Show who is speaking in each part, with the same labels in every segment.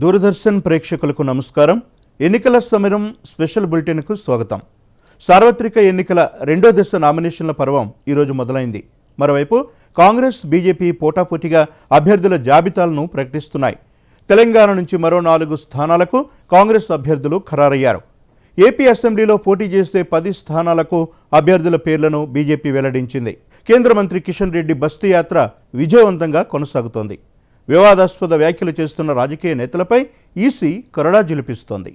Speaker 1: దూరదర్శన్ ప్రేక్షకులకు నమస్కారం. ఎన్నికల సమరం స్పెషల్ బులెటిన్కు స్వాగతం. సార్వత్రిక ఎన్నికల రెండో దశ నామినేషన్ల పర్వం ఈరోజు మొదలైంది. మరోవైపు కాంగ్రెస్ బీజేపీ పోటాపోటీగా అభ్యర్థుల జాబితాలను ప్రకటిస్తున్నాయి. తెలంగాణ నుంచి మరో నాలుగు స్థానాలకు కాంగ్రెస్ అభ్యర్థులు ఖరారయ్యారు. ఏపీ అసెంబ్లీలో పోటీ చేస్తే పది స్థానాలకు అభ్యర్థుల పేర్లను బీజేపీ వెల్లడించింది. కేంద్ర మంత్రి కిషన్ రెడ్డి బస్తీ యాత్ర విజయవంతంగా కొనసాగుతోంది. వివాదాస్పద వ్యాఖ్యలు చేస్తున్న రాజకీయ నేతలపై ఈసీ కరడా జిలిపిస్తోంది.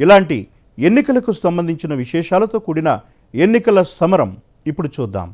Speaker 1: ఇలాంటి ఎన్నికలకు సంబంధించిన విశేషాలతో కూడిన ఎన్నికల సమరం ఇప్పుడు చూద్దాం.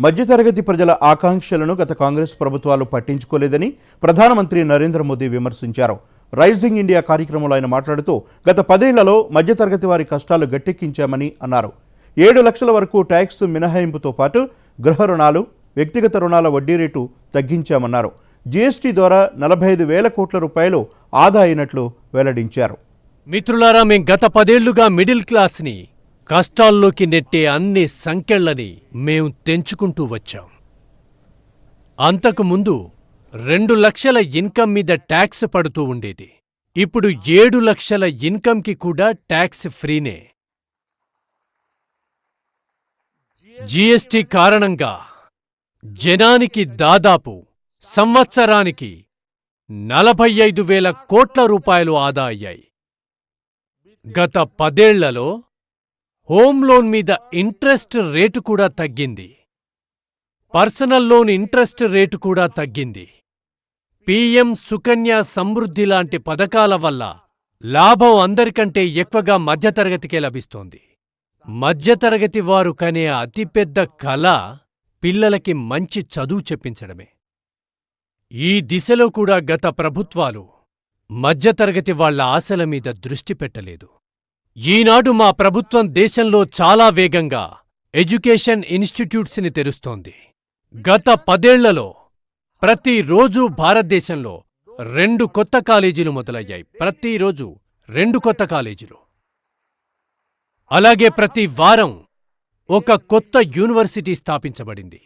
Speaker 1: మధ్యతరగతి ప్రజల ఆకాంక్షలను గత కాంగ్రెస్ ప్రభుత్వాలు పట్టించుకోలేదని ప్రధానమంత్రి నరేంద్ర మోదీ విమర్శించారు. రైజింగ్ ఇండియా కార్యక్రమంలో ఆయన మాట్లాడుతూ గత పదేళ్ళలో మధ్యతరగతి వారి కష్టాలు గట్టెక్కించామని అన్నారు. ఏడు లక్షల వరకు ట్యాక్స్ మినహాయింపుతో పాటు గృహ రుణాలు వ్యక్తిగత రుణాల వడ్డీ రేటు తగ్గించామన్నారు. జీఎస్టీ ద్వారా నలభై ఐదు వేల కోట్ల రూపాయలు ఆదా అయినట్లు వెల్లడించారు.
Speaker 2: మిత్రులారా మేం గత పదేళ్ళుగా మిడిల్ క్లాస్ని కష్టాల్లోకి నెట్టే అన్ని సంఖ్యలని మేము తెంచుకుంటూ వచ్చాం. అంతకు ముందు రెండు లక్షల ఇన్కమ్ మీద ట్యాక్స్ పడుతూ ఉండేది. ఇప్పుడు ఏడు లక్షల ఇన్కమ్కి కూడా ట్యాక్స్ ఫ్రీనే. జీఎస్టీ కారణంగా జనానికి దాదాపు సంవత్సరానికి నలభై ఐదు వేల కోట్ల రూపాయలు ఆదా అయ్యాయి. గత పదేళ్ళలో హోమ్ లోన్ మీద ఇంట్రెస్ట్ రేటు కూడా తగ్గింది. పర్సనల్ లోన్ ఇంట్రెస్ట్ రేటు కూడా తగ్గింది. పీఎం సుకన్య సమృద్ధి లాంటి పథకాల వల్ల లాభం అందరికంటే ఎక్కువగా మధ్యతరగతికే లభిస్తోంది. మధ్యతరగతి వారు కనే అతిపెద్ద కళ పిల్లలకి మంచి చదువు చెప్పించడమే. ఈ దిశలో కూడా గత ప్రభుత్వాలు మధ్యతరగతి వాళ్ళ ఆశల మీద దృష్టి పెట్టలేదు. ఈనాడు మా ప్రభుత్వం దేశంలో చాలా వేగంగా ఎడ్యుకేషన్ ఇన్స్టిట్యూట్స్ని తెరుస్తోంది. గత పదేళ్ళలో ప్రతిరోజూ భారతదేశంలో రెండు కొత్త కాలేజీలు మొదలయ్యాయి. ప్రతిరోజు రెండు కొత్త కాలేజీలు. అలాగే ప్రతి వారం ఒక కొత్త యూనివర్సిటీ స్థాపించబడింది.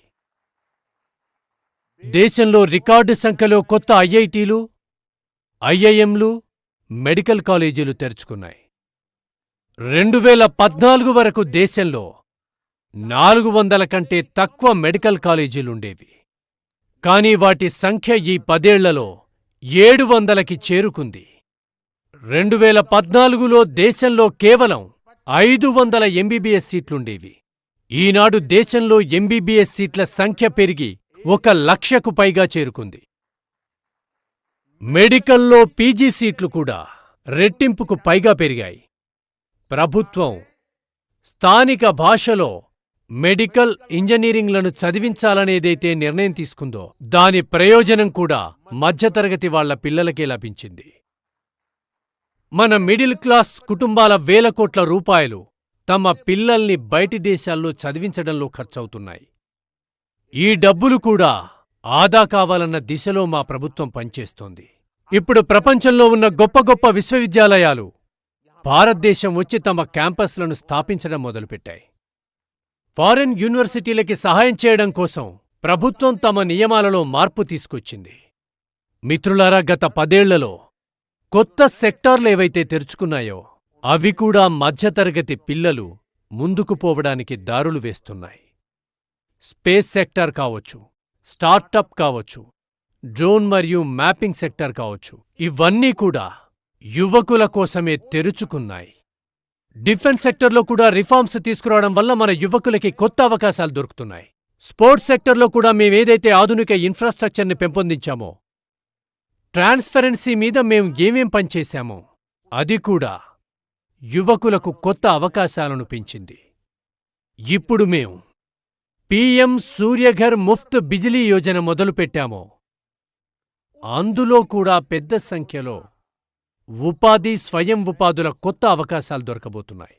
Speaker 2: దేశంలో రికార్డు సంఖ్యలో కొత్త ఐఐటీలు ఐఐఎంలు మెడికల్ కాలేజీలు తెరుచుకున్నాయి. రెండు వేల పద్నాలుగు వరకు దేశంలో నాలుగు వందల కంటే తక్కువ మెడికల్ కాలేజీలుండేవి. కానీ వాటి సంఖ్య ఈ పదేళ్ళలో ఏడు వందలకి చేరుకుంది. రెండు వేల పద్నాలుగులో దేశంలో కేవలం ఐదు వందల ఎంబీబీఎస్ సీట్లుండేవి. ఈనాడు దేశంలో ఎంబీబీఎస్ సీట్ల సంఖ్య పెరిగి ఒక లక్షకు పైగా చేరుకుంది. మెడికల్లో పీజీ సీట్లు కూడా రెట్టింపుకు పైగా పెరిగాయి. ప్రభుత్వం స్థానిక భాషలో మెడికల్ ఇంజనీరింగ్లను చదివించాలనేదైతే నిర్ణయం తీసుకుందో దాని ప్రయోజనం కూడా మధ్యతరగతి వాళ్ళ పిల్లలకే లభించింది. మన మిడిల్ క్లాస్ కుటుంబాల వేల కోట్ల రూపాయలు తమ పిల్లల్ని బయటి దేశాల్లో చదివించడంలో ఖర్చవుతున్నాయి. ఈ డబ్బులు కూడా ఆదా కావాలన్న దిశలో మా ప్రభుత్వం పనిచేస్తోంది. ఇప్పుడు ప్రపంచంలో ఉన్న గొప్ప గొప్ప విశ్వవిద్యాలయాలు భారతదేశం వచ్చి తమ క్యాంపస్లను స్థాపించడం మొదలుపెట్టాయి. ఫారెన్ యూనివర్సిటీలకి సహాయం చేయడం కోసం ప్రభుత్వం తమ నియమాలలో మార్పు తీసుకొచ్చింది. మిత్రులారా గత పదేళ్ళలో కొత్త సెక్టార్లేవైతే తెరుచుకున్నాయో అవి కూడా మధ్యతరగతి పిల్లలు ముందుకు పోవడానికి దారులు వేస్తున్నాయి. స్పేస్ సెక్టార్ కావచ్చు స్టార్టప్ కావచ్చు డ్రోన్ మరియు మ్యాపింగ్ సెక్టార్ కావచ్చు ఇవన్నీ కూడా యువకుల కోసమే తెరుచుకున్నాయి. డిఫెన్స్ సెక్టర్లో కూడా రిఫార్మ్స్ తీసుకురావడం వల్ల మన యువకులకి కొత్త అవకాశాలు దొరుకుతున్నాయి. స్పోర్ట్స్ సెక్టర్లో కూడా మేమేదైతే ఆధునిక ఇన్ఫ్రాస్ట్రక్చర్ని పెంపొందించామో ట్రాన్స్పరెన్సీ మీద మేం ఏమేం పనిచేశామో అది కూడా యువకులకు కొత్త అవకాశాలను పెంచింది. ఇప్పుడు మేం పీఎం సూర్యఘర్ ముఫ్త్ బిజిలీ యోజన మొదలుపెట్టామో. అందులో కూడా పెద్ద సంఖ్యలో ఉపాధి స్వయం ఉపాధుల కొత్త అవకాశాలు దొరకబోతున్నాయి.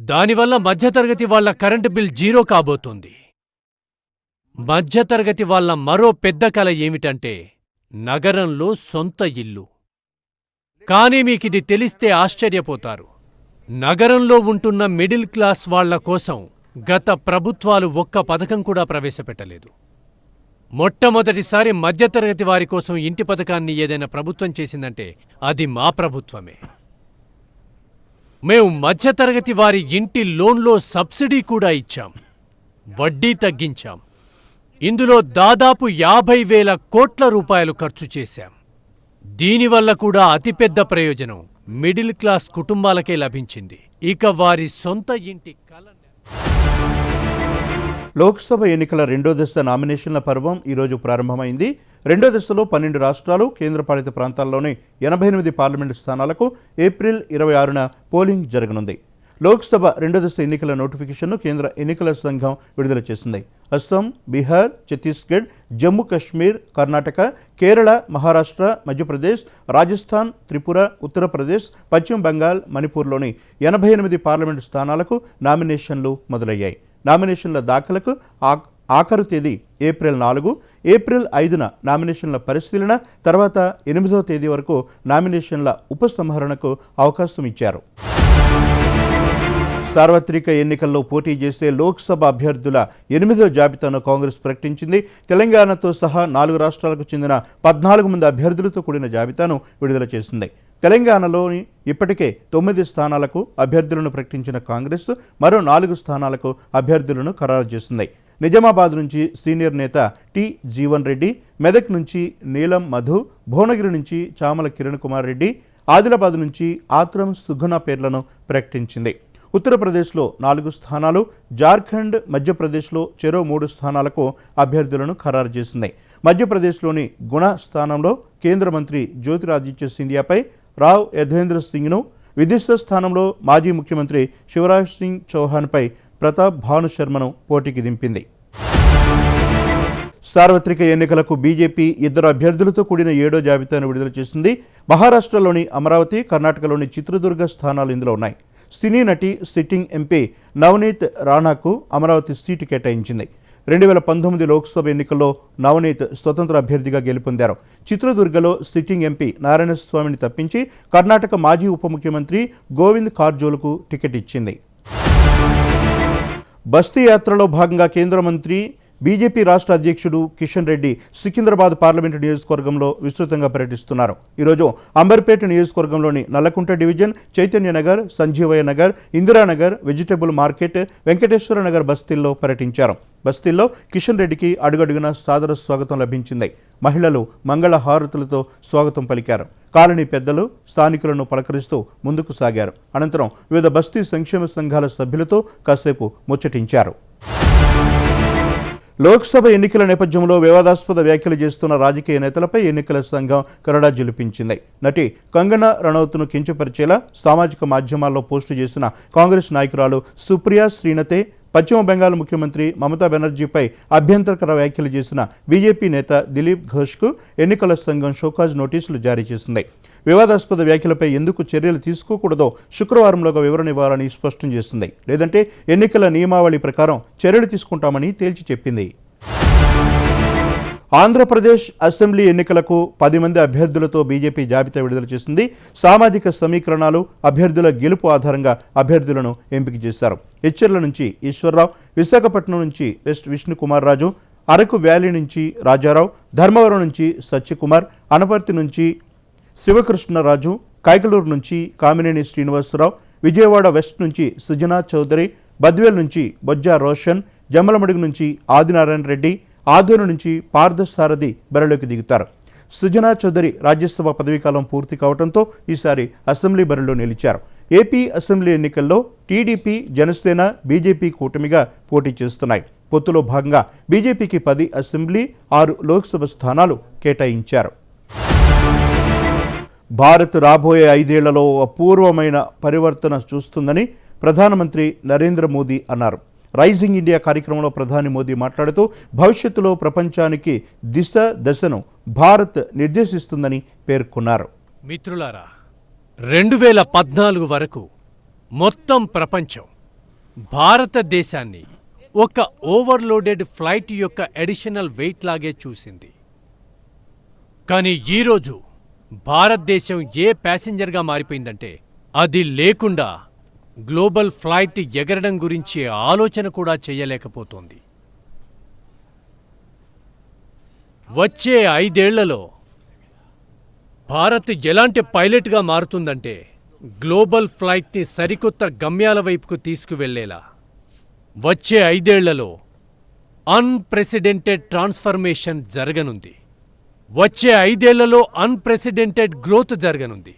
Speaker 2: దానివల్ల మధ్యతరగతి వాళ్ళ కరెంటు బిల్ జీరో కాబోతోంది. మధ్యతరగతి వాళ్ళ మరో పెద్ద కల ఏమిటంటే నగరంలో సొంత ఇల్లు. కానీ మీకు ఇది తెలిస్తే ఆశ్చర్యపోతారు. నగరంలో ఉంటున్న మిడిల్ క్లాస్ వాళ్ళ కోసం గత ప్రభుత్వాలు ఒక్క పథకం కూడా ప్రవేశపెట్టలేదు. మొట్టమొదటిసారి మధ్యతరగతి వారి కోసం ఇంటి పథకాన్ని ఏదైనా ప్రభుత్వం చేసిందంటే అది మా ప్రభుత్వమే. మేము మధ్యతరగతి వారి ఇంటి లోన్లో సబ్సిడీ కూడా ఇచ్చాం. వడ్డీ తగ్గించాం. ఇందులో దాదాపు యాభై వేల కోట్ల రూపాయలు ఖర్చు చేశాం. దీనివల్ల కూడా అతిపెద్ద ప్రయోజనం మిడిల్ క్లాస్ కుటుంబాలకే లభించింది. ఇక వారి సొంత ఇంటి కల
Speaker 1: లోక్సభ ఎన్నికల రెండో దశ నామినేషన్ల పర్వం ఈరోజు ప్రారంభమైంది. రెండో దశలో పన్నెండు రాష్ట్రాలు కేంద్రపాలిత ప్రాంతాల్లోని ఎనభై ఎనిమిది పార్లమెంటు స్థానాలకు ఏప్రిల్ ఇరవై ఆరున పోలింగ్ జరగనుంది. లోక్సభ రెండో దశ ఎన్నికల నోటిఫికేషన్ను కేంద్ర ఎన్నికల సంఘం విడుదల చేసింది. అస్సాం బీహార్ ఛత్తీస్గఢ్ జమ్మూ కాశ్మీర్ కర్ణాటక కేరళ మహారాష్ట్ర మధ్యప్రదేశ్ రాజస్థాన్ త్రిపుర ఉత్తరప్రదేశ్ పశ్చిమ బెంగాల్ మణిపూర్లోని ఎనభై ఎనిమిది పార్లమెంటు స్థానాలకు నామినేషన్లు మొదలయ్యాయి. నామినేషన్ల దాఖలకు ఆఖరు తేదీ ఏప్రిల్ నాలుగు ఏప్రిల్ ఐదున నామినేషన్ల పరిశీలన తర్వాత ఎనిమిదో తేదీ వరకు నామినేషన్ల ఉపసంహరణకు అవకాశం ఇచ్చారు. సార్వత్రిక ఎన్నికల్లో పోటీ చేసే లోక్సభ అభ్యర్థుల ఎనిమిదో జాబితాను కాంగ్రెస్ ప్రకటించింది. తెలంగాణతో సహా నాలుగు రాష్ట్రాలకు చెందిన పద్నాలుగు మంది అభ్యర్థులతో కూడిన జాబితాను విడుదల చేసింది. తెలంగాణలోని ఇప్పటికే తొమ్మిది స్థానాలకు అభ్యర్థులను ప్రకటించిన కాంగ్రెస్ మరో నాలుగు స్థానాలకు అభ్యర్థులను ఖరారు చేసింది. నిజామాబాద్ నుంచి సీనియర్ నేత టి జీవన్ రెడ్డి మెదక్ నుంచి నీలం మధు భువనగిరి నుంచి చామల కిరణ్ కుమార్ రెడ్డి ఆదిలాబాద్ నుంచి ఆత్రం సుగుణ పేర్లను ప్రకటించింది. ఉత్తరప్రదేశ్లో నాలుగు స్థానాలు జార్ఖండ్ మధ్యప్రదేశ్లో చెరో మూడు స్థానాలకు అభ్యర్థులను ఖరారు చేసింది. మధ్యప్రదేశ్లోని గుణ స్థానంలో కేంద్ర మంత్రి జ్యోతిరాదిత్య సింధియాపై రావ్ యధ్వేంద్ర సింగ్ను విదిశ స్థానంలో మాజీ ముఖ్యమంత్రి శివరాజ్ సింగ్ చౌహాన్పై ప్రతాప్ భాను శర్మను పోటీకి దింపింది. సార్వత్రిక ఎన్నికలకు బీజేపీ ఇద్దరు అభ్యర్థులతో కూడిన ఏడో జాబితాను విడుదల చేసింది. మహారాష్ట్రలోని అమరావతి కర్ణాటకలోని చిత్రదుర్గ స్థానాలు ఇందులో ఉన్నాయి. సినీ నటి సిట్టింగ్ ఎంపీ నవనీత్ రాణాకు అమరావతి సీటు కేటాయించింది. రెండు వేల పంతొమ్మిది లోక్సభ ఎన్నికల్లో నవనీత్ స్వతంత్ర అభ్యర్థిగా గెలుపొందారు. చిత్రదుర్గలో సిట్టింగ్ ఎంపీ నారాయణస్వామిని తప్పించి కర్ణాటక మాజీ ఉప ముఖ్యమంత్రి గోవింద్ కార్జోలకు టికెట్ ఇచ్చింది. బస్తీ యాత్రలో భాగంగా కేంద్ర మంత్రి బీజేపీ రాష్ట్ర అధ్యక్షుడు కిషన్ రెడ్డి సికింద్రాబాద్ పార్లమెంటు నియోజకవర్గంలో విస్తృతంగా పర్యటిస్తున్నారు. ఈరోజు అంబర్పేట నియోజకవర్గంలోని Nallakunta division Chaitanya Nagar Sanjeevaiah Nagar Indiranagar vegetable market Venkateswara Nagar బస్తీల్లో పర్యటించారు. బస్తీల్లో కిషన్ రెడ్డికి అడుగడుగున సాదర స్వాగతం లభించింది. మహిళలు మంగళ హారతులతో స్వాగతం పలికారు. కాలనీ పెద్దలు స్థానికులను పలకరిస్తూ ముందుకు సాగారు. అనంతరం వివిధ బస్తీ సంక్షేమ సంఘాల సభ్యులతో కాసేపు ముచ్చటించారు. లోక్సభ ఎన్నికల నేపథ్యంలో వివాదాస్పద వ్యాఖ్యలు చేస్తున్న రాజకీయ నేతలపై ఎన్నికల సంఘం కరడా జిలిపించింది. నటి కంగనా రణౌత్ను కించపరిచేలా సామాజిక మాధ్యమాల్లో పోస్టు చేసిన కాంగ్రెస్ నాయకురాలు సుప్రియా శ్రీనతే పశ్చిమ బెంగాల్ ముఖ్యమంత్రి మమతా బెనర్జీపై అభ్యంతరకర వ్యాఖ్యలు చేసిన బీజేపీ నేత దిలీప్ ఘోష్కు ఎన్నికల సంఘం షోకాజ్ నోటీసులు జారీ చేసింది. వివాదాస్పద వ్యాఖ్యలపై ఎందుకు చర్యలు తీసుకోకూడదో శుక్రవారంలోగా వివరణ ఇవ్వాలని స్పష్టం చేస్తుంది. లేదంటే ఎన్నికల నియమావళి ప్రకారం చర్యలు తీసుకుంటామని తేల్చి చెప్పింది. ఆంధ్రప్రదేశ్ అసెంబ్లీ ఎన్నికలకు పది మంది అభ్యర్థులతో బీజేపీ జాబితా విడుదల చేసింది. సామాజిక సమీకరణాలు అభ్యర్థుల గెలుపు ఆధారంగా అభ్యర్థులను ఎంపిక చేశారు. హెచ్చర్ల నుంచి ఈశ్వరరావు విశాఖపట్నం నుంచి వెస్ట్ విష్ణుకుమార్ రాజు అరకు వ్యాలీ నుంచి రాజారావు ధర్మవరం నుంచి సత్యకుమార్ అనపర్తి నుంచి శివకృష్ణరాజు కైకలూరు నుంచి కామినేని శ్రీనివాసరావు విజయవాడ వెస్ట్ నుంచి సుజనా చౌదరి బద్వేల్ నుంచి బొజ్జా రోషన్ జమ్మలమడుగు నుంచి ఆదినారాయణ రెడ్డి ఆదూరు నుంచి పార్థసారథి బరిలోకి దిగుతారు. సుజనా చౌదరి రాజ్యసభ పదవీకాలం పూర్తి కావడంతో ఈసారి అసెంబ్లీ బరిలో నిలిచారు. ఏపీ అసెంబ్లీ ఎన్నికల్లో టీడీపీ జనసేన బీజేపీ కూటమిగా పోటీ చేస్తున్నాయి. పొత్తులో భాగంగా బీజేపీకి పది అసెంబ్లీ ఆరు లోక్సభ స్థానాలు కేటాయించారు. భారత్ రాబోయే ఐదేళ్ళలో అపూర్వమైన పరివర్తన చూస్తుందని ప్రధానమంత్రి నరేంద్ర మోదీ అన్నారు. రైజింగ్ ఇండియా కార్యక్రమంలో ప్రధాని మోదీ మాట్లాడుతూ భవిష్యత్తులో ప్రపంచానికి దిశ దశను భారత్ నిర్దేశిస్తుందని పేర్కొన్నారు.
Speaker 2: మిత్రులారా రెండు వేల పద్నాలుగు వరకు మొత్తం ప్రపంచం భారతదేశాన్ని ఒక ఓవర్లోడెడ్ ఫ్లైట్ యొక్క అడిషనల్ వెయిట్ లాగే చూసింది. కానీ ఈరోజు భారతదేశం ఏ ప్యాసింజర్గా మారిపోయిందంటే అది లేకుండా గ్లోబల్ ఫ్లైట్ ఎగరడం గురించి ఆలోచన కూడా చేయలేకపోతోంది. వచ్చే ఐదేళ్ళలో భారత్ ఎలాంటి పైలట్గా మారుతుందంటే గ్లోబల్ ఫ్లైట్ని సరికొత్త గమ్యాల వైపుకు తీసుకువెళ్ళేలా. వచ్చే ఐదేళ్ళలో అన్ప్రెసిడెంటెడ్ ట్రాన్స్ఫర్మేషన్ జరగనుంది. వచ్చే ఐదేళ్ళలో అన్ప్రెసిడెంటెడ్ గ్రోత్ జరగనుంది.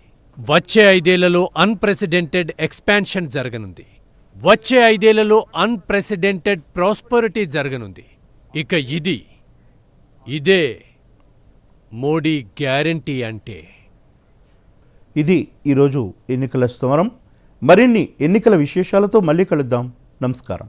Speaker 2: వచ్చే ఐదేళ్ళలో అన్ప్రెసిడెంటెడ్ ఎక్స్పాన్షన్ జరగనుంది. వచ్చే ఐదేళ్ళలో అన్ప్రెసిడెంటెడ్ ప్రాస్పరిటీ జరగనుంది. ఇక ఇది ఇదే మోడీ గ్యారంటీ అంటే.
Speaker 1: ఇది ఈరోజు ఎన్నికల స్తమరం మరిన్ని ఎన్నికల విశేషాలతో మళ్ళీ కలుద్దాం. నమస్కారం.